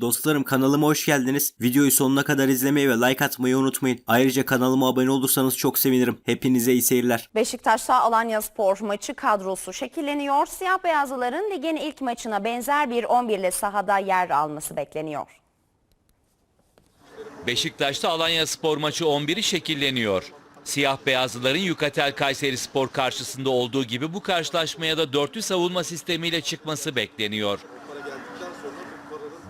Dostlarım kanalıma hoş geldiniz. Videoyu sonuna kadar izlemeyi ve like atmayı unutmayın. Ayrıca kanalıma abone olursanız çok sevinirim. Hepinize iyi seyirler. Beşiktaş'ta Alanya Spor maçı kadrosu şekilleniyor. Siyah beyazlıların ligin ilk maçına benzer bir 11 ile sahada yer alması bekleniyor. Beşiktaş'ta Alanya Spor maçı 11'i şekilleniyor. Siyah beyazlıların Yukatel Kayseri Spor karşısında olduğu gibi bu karşılaşmaya da dörtlü savunma sistemiyle çıkması bekleniyor.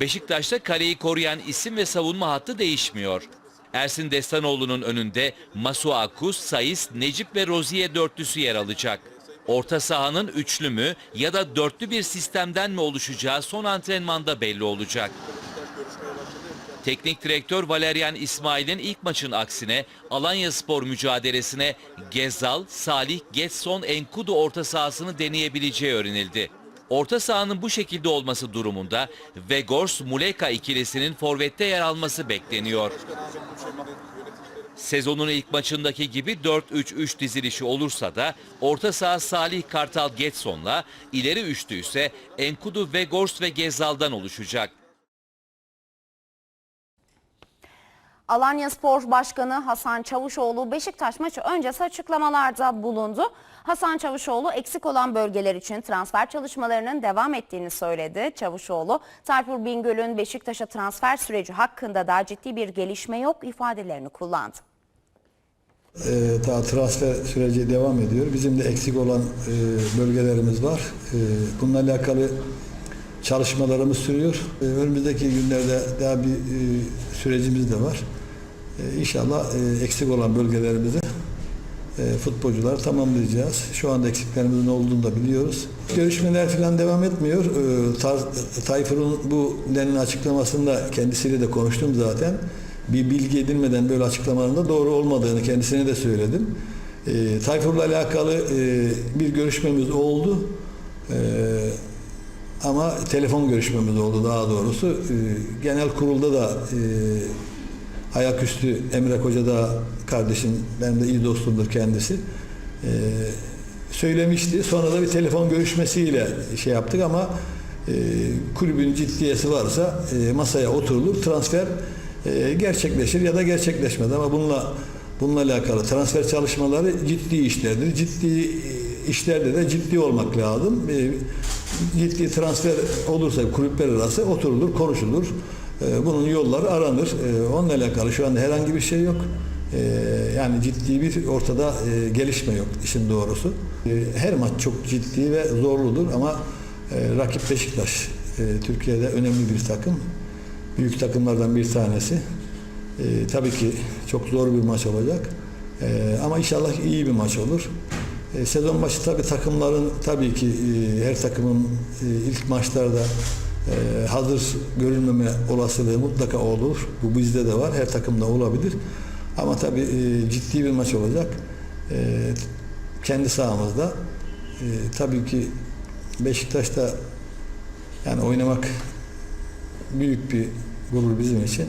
Beşiktaş'ta kaleyi koruyan isim ve savunma hattı değişmiyor. Ersin Destanoğlu'nun önünde Masuakus, Sayis, Necip ve Rozier dörtlüsü yer alacak. Orta sahanın üçlü mü ya da dörtlü bir sistemden mi oluşacağı son antrenmanda belli olacak. Teknik direktör Valerian İsmail'in ilk maçın aksine Alanya Spor mücadelesine Gezal, Salih, Getson, Enkudu orta sahasını deneyebileceği öğrenildi. Orta sahanın bu şekilde olması durumunda Vegors Muleka ikilisinin forvette yer alması bekleniyor. Sezonun ilk maçındaki gibi 4-3-3 dizilişi olursa da orta saha Salih Kartal Getson'la ileri üçlü ise Enkudu Vegors ve Gezal'dan oluşacak. Alanya Spor Başkanı Hasan Çavuşoğlu Beşiktaş maçı öncesi açıklamalarda bulundu. Hasan Çavuşoğlu eksik olan bölgeler için transfer çalışmalarının devam ettiğini söyledi. Çavuşoğlu, Tayfur Bingöl'ün Beşiktaş'a transfer süreci hakkında da ciddi bir gelişme yok ifadelerini kullandı. Ee, daha transfer süreci devam ediyor. Bizim de eksik olan e, bölgelerimiz var. E, bununla alakalı çalışmalarımız sürüyor. E, önümüzdeki günlerde daha bir e, sürecimiz de var. E, inşallah e, eksik olan bölgelerimizi e, futbolcular tamamlayacağız. Şu anda eksiklerimizin olduğunu da biliyoruz. Görüşmeler falan devam etmiyor. E, Tayfur'un bu nenin açıklamasında kendisiyle de konuştum zaten. Bir bilgi edinmeden böyle açıklamalarında doğru olmadığını kendisine de söyledim. Tayfur'la alakalı bir görüşmemiz oldu. Ama telefon görüşmemiz oldu daha doğrusu. Genel kurulda da ayaküstü Emre Koca da kardeşim, benim de iyi dostumdur kendisi. Ee, söylemişti. Sonra da bir telefon görüşmesiyle şey yaptık ama e, kulübün ciddiyesi varsa e, masaya oturulur. Transfer e, gerçekleşir ya da gerçekleşmez ama bununla bununla alakalı transfer çalışmaları ciddi işlerdir. Ciddi e, işlerde de ciddi olmak lazım. E, ciddi transfer olursa kulüpler arası oturulur, konuşulur. E, Bunun yolları aranır. E, Onunla alakalı şu anda herhangi bir şey yok. E, Yani ciddi bir ortada e, gelişme yok işin doğrusu. Her maç çok ciddi ve zorludur ama e, rakip Beşiktaş e, Türkiye'de önemli bir takım. Büyük takımlardan bir tanesi. Tabii ki çok zor bir maç olacak. Ama inşallah iyi bir maç olur. Sezon başı tabii takımların tabii ki her takımın ilk maçlarda e, hazır görülmeme olasılığı mutlaka olur. Bu bizde de var. Her takımda olabilir. Ama tabii e, ciddi bir maç olacak. E, kendi sahamızda. E, tabii ki Beşiktaş'ta yani oynamak büyük bir gurur bizim için.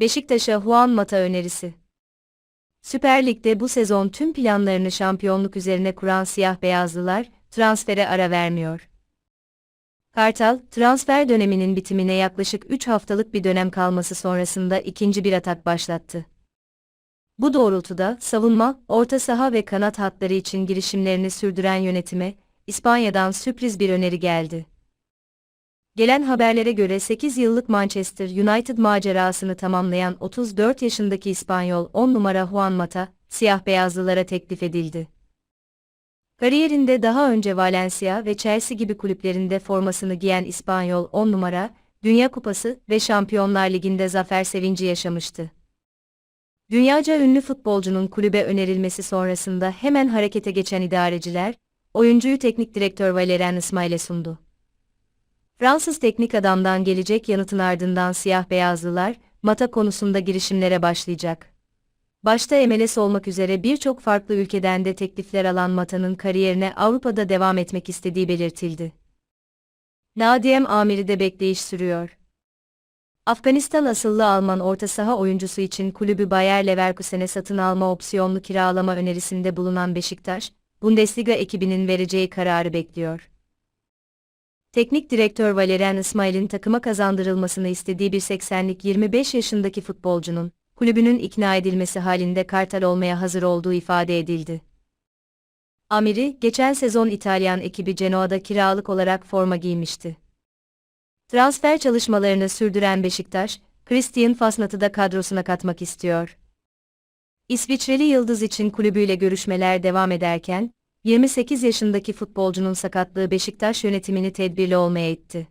Beşiktaş'a Juan Mata önerisi. Süper Lig'de bu sezon tüm planlarını şampiyonluk üzerine kuran siyah beyazlılar, transfere ara vermiyor. Kartal, transfer döneminin bitimine yaklaşık 3 haftalık bir dönem kalması sonrasında ikinci bir atak başlattı. Bu doğrultuda savunma, orta saha ve kanat hatları için girişimlerini sürdüren yönetime, İspanya'dan sürpriz bir öneri geldi. Gelen haberlere göre 8 yıllık Manchester United macerasını tamamlayan 34 yaşındaki İspanyol 10 numara Juan Mata, siyah beyazlılara teklif edildi. Kariyerinde daha önce Valencia ve Chelsea gibi kulüplerinde formasını giyen İspanyol 10 numara, Dünya Kupası ve Şampiyonlar Ligi'nde zafer sevinci yaşamıştı. Dünyaca ünlü futbolcunun kulübe önerilmesi sonrasında hemen harekete geçen idareciler, oyuncuyu teknik direktör Valerian İsmail'e sundu. Fransız teknik adamdan gelecek yanıtın ardından siyah beyazlılar, Mata konusunda girişimlere başlayacak. Başta MLS olmak üzere birçok farklı ülkeden de teklifler alan Mata'nın kariyerine Avrupa'da devam etmek istediği belirtildi. Nadiem Amiri de bekleyiş sürüyor. Afganistan asıllı Alman orta saha oyuncusu için kulübü Bayer Leverkusen'e satın alma opsiyonlu kiralama önerisinde bulunan Beşiktaş, Bundesliga ekibinin vereceği kararı bekliyor. Teknik direktör Valerian İsmail'in takıma kazandırılmasını istediği bir 80'lik 25 yaşındaki futbolcunun, kulübünün ikna edilmesi halinde Kartal olmaya hazır olduğu ifade edildi. Amiri, geçen sezon İtalyan ekibi Genoa'da kiralık olarak forma giymişti. Transfer çalışmalarını sürdüren Beşiktaş, Christian Fasnat'ı da kadrosuna katmak istiyor. İsviçreli Yıldız için kulübüyle görüşmeler devam ederken, 28 yaşındaki futbolcunun sakatlığı Beşiktaş yönetimini tedbirli olmaya itti.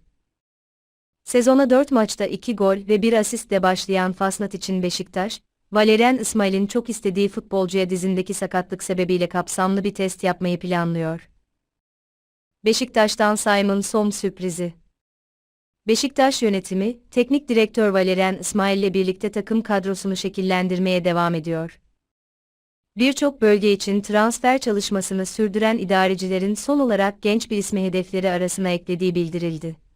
Sezona 4 maçta 2 gol ve 1 asistle başlayan Fasnat için Beşiktaş, Valerian İsmail'in çok istediği futbolcuya dizindeki sakatlık sebebiyle kapsamlı bir test yapmayı planlıyor. Beşiktaş'tan Simon Som sürprizi. Beşiktaş yönetimi, teknik direktör Valerian İsmail ile birlikte takım kadrosunu şekillendirmeye devam ediyor. Birçok bölge için transfer çalışmasını sürdüren idarecilerin son olarak genç bir ismi hedefleri arasına eklediği bildirildi.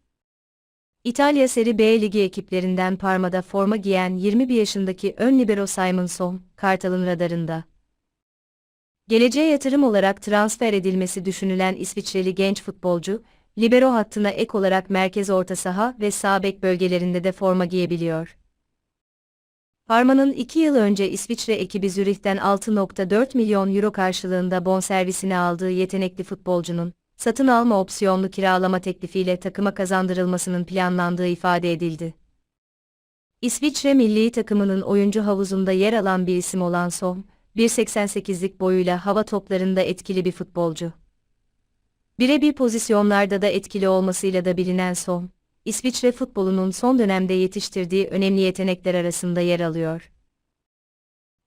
İtalya Serie B Ligi ekiplerinden Parma'da forma giyen 21 yaşındaki ön libero Simon Son, Kartal'ın radarında. Geleceğe yatırım olarak transfer edilmesi düşünülen İsviçreli genç futbolcu, libero hattına ek olarak merkez orta saha ve sağ bek bölgelerinde de forma giyebiliyor. Parma'nın 2 yıl önce İsviçre ekibi Zürih'ten 6.4 milyon euro karşılığında bonservisini aldığı yetenekli futbolcunun, satın alma opsiyonlu kiralama teklifiyle takıma kazandırılmasının planlandığı ifade edildi. İsviçre milli takımının oyuncu havuzunda yer alan bir isim olan Son, 1.88'lik boyuyla hava toplarında etkili bir futbolcu. Birebir pozisyonlarda da etkili olmasıyla da bilinen Son, İsviçre futbolunun son dönemde yetiştirdiği önemli yetenekler arasında yer alıyor.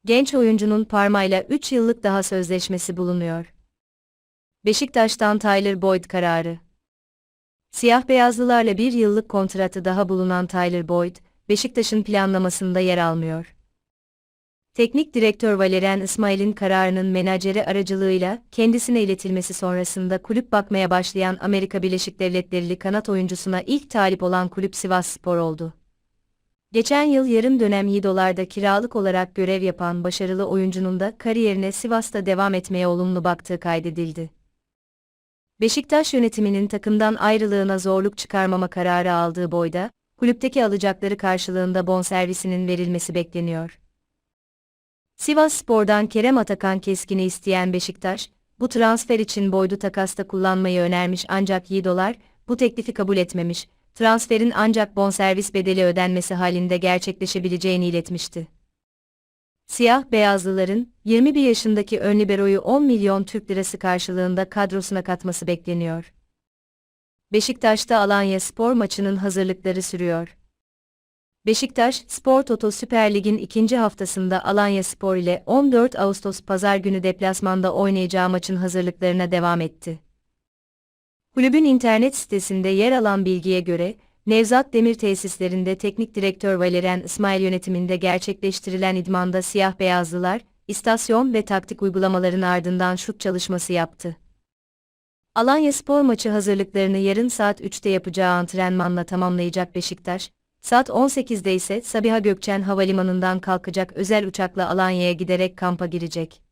Genç oyuncunun Parma'yla 3 yıllık daha sözleşmesi bulunuyor. Beşiktaş'tan Tyler Boyd kararı. Siyah beyazlılarla bir yıllık kontratı daha bulunan Tyler Boyd, Beşiktaş'ın planlamasında yer almıyor. Teknik direktör Valerian İsmail'in kararının menajeri aracılığıyla kendisine iletilmesi sonrasında kulüp bakmaya başlayan Amerika Birleşik Devletleri'li kanat oyuncusuna ilk talip olan kulüp Sivasspor oldu. Geçen yıl yarım dönem Yidolar'da kiralık olarak görev yapan başarılı oyuncunun da kariyerine Sivas'ta devam etmeye olumlu baktığı kaydedildi. Beşiktaş yönetiminin takımdan ayrılığına zorluk çıkarmama kararı aldığı boyda, kulüpteki alacakları karşılığında bonservisinin verilmesi bekleniyor. Sivas Spor'dan Kerem Atakan Keskin'i isteyen Beşiktaş, bu transfer için Boyd'u takasta kullanmayı önermiş ancak Yiğdolar, bu teklifi kabul etmemiş, transferin ancak bonservis bedeli ödenmesi halinde gerçekleşebileceğini iletmişti. Siyah beyazlıların 21 yaşındaki ön liberoyu 10 milyon Türk lirası karşılığında kadrosuna katması bekleniyor. Beşiktaş'ta Alanya Spor maçının hazırlıkları sürüyor. Beşiktaş, Spor Toto Süper Lig'in ikinci haftasında Alanya Spor ile 14 Ağustos Pazar günü deplasmanda oynayacağı maçın hazırlıklarına devam etti. Kulübün internet sitesinde yer alan bilgiye göre, Nevzat Demir tesislerinde teknik direktör Valerian İsmail yönetiminde gerçekleştirilen idmanda siyah beyazlılar, istasyon ve taktik uygulamaların ardından şut çalışması yaptı. Alanya Spor maçı hazırlıklarını yarın saat 3'te yapacağı antrenmanla tamamlayacak Beşiktaş, saat 18'de ise Sabiha Gökçen Havalimanı'ndan kalkacak özel uçakla Alanya'ya giderek kampa girecek.